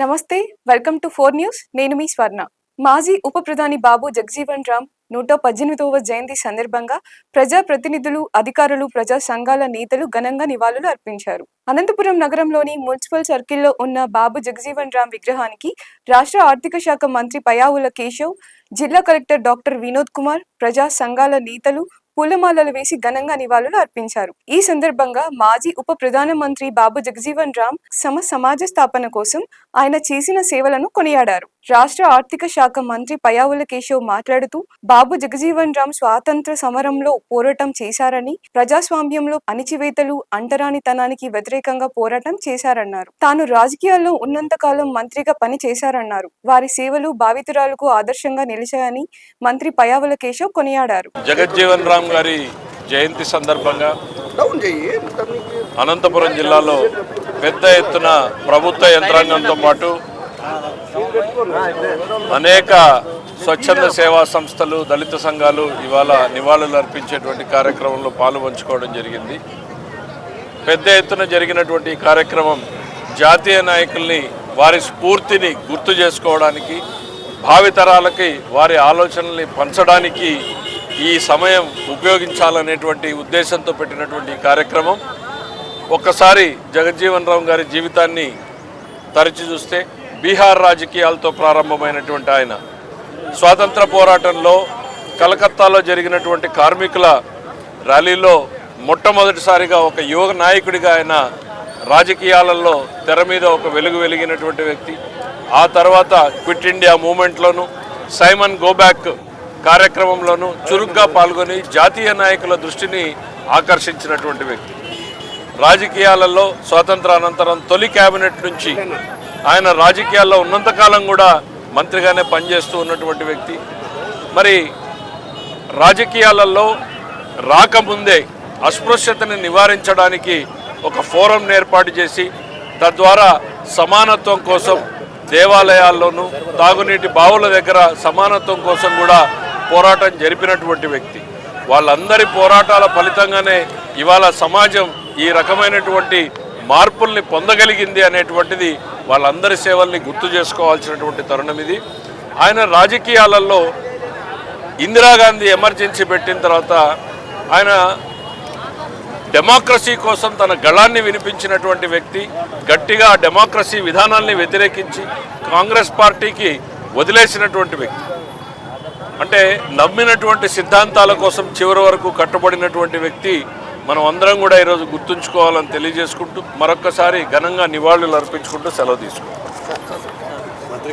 నమస్తే welcome to four news. నేను మీ స్వర్ణ. మాజీ ఉప ప్రధాని బాబు జగజీవన్ రామ్ నూట పద్దెనిమిదవ జయంతి సందర్భంగా ప్రజా ప్రతినిధులు అధికారులు ప్రజా సంఘాల నేతలు ఘనంగా నివాళులు అర్పించారు. అనంతపురం నగరంలోని మున్సిపల్ సర్కిల్లో ఉన్న బాబు జగజీవన్ రామ్ విగ్రహానికి రాష్ట్ర ఆర్థిక శాఖ మంత్రి పయావుల కేశవ్ జిల్లా కలెక్టర్ డాక్టర్ వినోద్ కుమార్ ప్రజా సంఘాల నేతలు పూలమాలలు వేసి ఘనంగా నివాళులు అర్పించారు. ఈ సందర్భంగా మాజీ ఉప ప్రధానమంత్రి బాబు జగజీవన్ రామ్ సమ సమాజ స్థాపన కోసం ఆయన చేసిన సేవలను కొనియాడారు. రాష్ట్ర ఆర్థిక శాఖ మంత్రి పయావుల కేశవ్ మాట్లాడుతూ బాబు జగజీవన్ రామ్ స్వాతంత్ర సమరంలో పోరాటం చేశారని ప్రజాస్వామ్యంలో అణిచివేతలు అంటరానితనానికి వ్యతిరేకంగా పోరాటం చేశారన్నారు. తాను రాజకీయాల్లో ఉన్నంత కాలం మంత్రిగా పని చేశారన్నారు వారి సేవలు భావితురాలకు ఆదర్శంగా నిలిచాయని మంత్రి పయావుల కేశవ్ కొనియాడారు. జగజ్జీవన్ రామ్ గారి జయంతి సందర్భంగా అనంతపురం జిల్లాలో పెద్ద ఎత్తున ప్రభుత్వ యంత్రాంగంతో పాటు అనేక స్వచ్ఛంద సేవా సంస్థలు దళిత సంఘాలు ఇవాళ నివాళులు అర్పించేటువంటి కార్యక్రమంలో పాలు పంచుకోవడం జరిగింది. పెద్ద ఎత్తున జరిగినటువంటి ఈ కార్యక్రమం జాతీయ నాయకుల్ని వారి స్ఫూర్తిని గుర్తు చేసుకోవడానికి భావితరాలకి వారి ఆలోచనల్ని పంచడానికి ఈ సమయం ఉపయోగించాలనేటువంటి ఉద్దేశంతో పెట్టినటువంటి ఈ కార్యక్రమం. ఒక్కసారి జగజ్జీవన్ రావు గారి జీవితాన్ని తరచి చూస్తే బీహార్ రాజకీయాలతో ప్రారంభమైనటువంటి ఆయన. స్వాతంత్ర పోరాటంలో కలకత్తాలో జరిగినటువంటి కార్మికుల ర్యాలీలో మొట్టమొదటిసారిగా ఒక యువ నాయకుడిగా ఆయన రాజకీయాలలో తెర మీద ఒక వెలుగు వెలిగినటువంటి వ్యక్తి. ఆ తర్వాత క్విట్ ఇండియా మూమెంట్లోను సైమన్ గోబ్యాక్ కార్యక్రమంలోనూ చురుగ్గా పాల్గొని జాతీయ నాయకుల దృష్టిని ఆకర్షించినటువంటి వ్యక్తి. రాజకీయాలలో స్వాతంత్ర అనంతరం తొలి కేబినెట్ నుంచి ఆయన రాజకీయాల్లో ఉన్నంతకాలం కూడా మంత్రిగానే పనిచేస్తూ ఉన్నటువంటి వ్యక్తి. మరి రాజకీయాలలో రాకముందే అస్పృశ్యతని నివారించడానికి ఒక ఫోరం ఏర్పాటు చేసి తద్వారా సమానత్వం కోసం దేవాలయాల్లోనూ తాగునీటి బావుల దగ్గర సమానత్వం కోసం కూడా పోరాటం జరిపినటువంటి వ్యక్తి. వాళ్ళందరి పోరాటాల ఫలితంగానే ఇవాళ సమాజం ఈ రకమైనటువంటి మార్పుల్ని పొందగలిగింది అనేటువంటిది వాళ్ళందరి సేవల్ని గుర్తు చేసుకోవాల్సినటువంటి తరుణం ఇది. ఆయన రాజకీయాలలో ఇందిరాగాంధీ ఎమర్జెన్సీ పెట్టిన తర్వాత ఆయన డెమోక్రసీ కోసం తన గళాన్ని వినిపించినటువంటి వ్యక్తి గట్టిగా డెమోక్రసీ విధానాల్ని వ్యతిరేకించి కాంగ్రెస్ పార్టీకి వదిలేసినటువంటి వ్యక్తి. అంటే నమ్మినటువంటి సిద్ధాంతాల కోసం చివరి వరకు కట్టుబడినటువంటి వ్యక్తి మనం అందరం కూడా ఈరోజు గుర్తుంచుకోవాలని తెలియజేసుకుంటూ మరొక్కసారి ఘనంగా నివాళులు అర్పించుకుంటూ సెలవు తీసుకుంటాం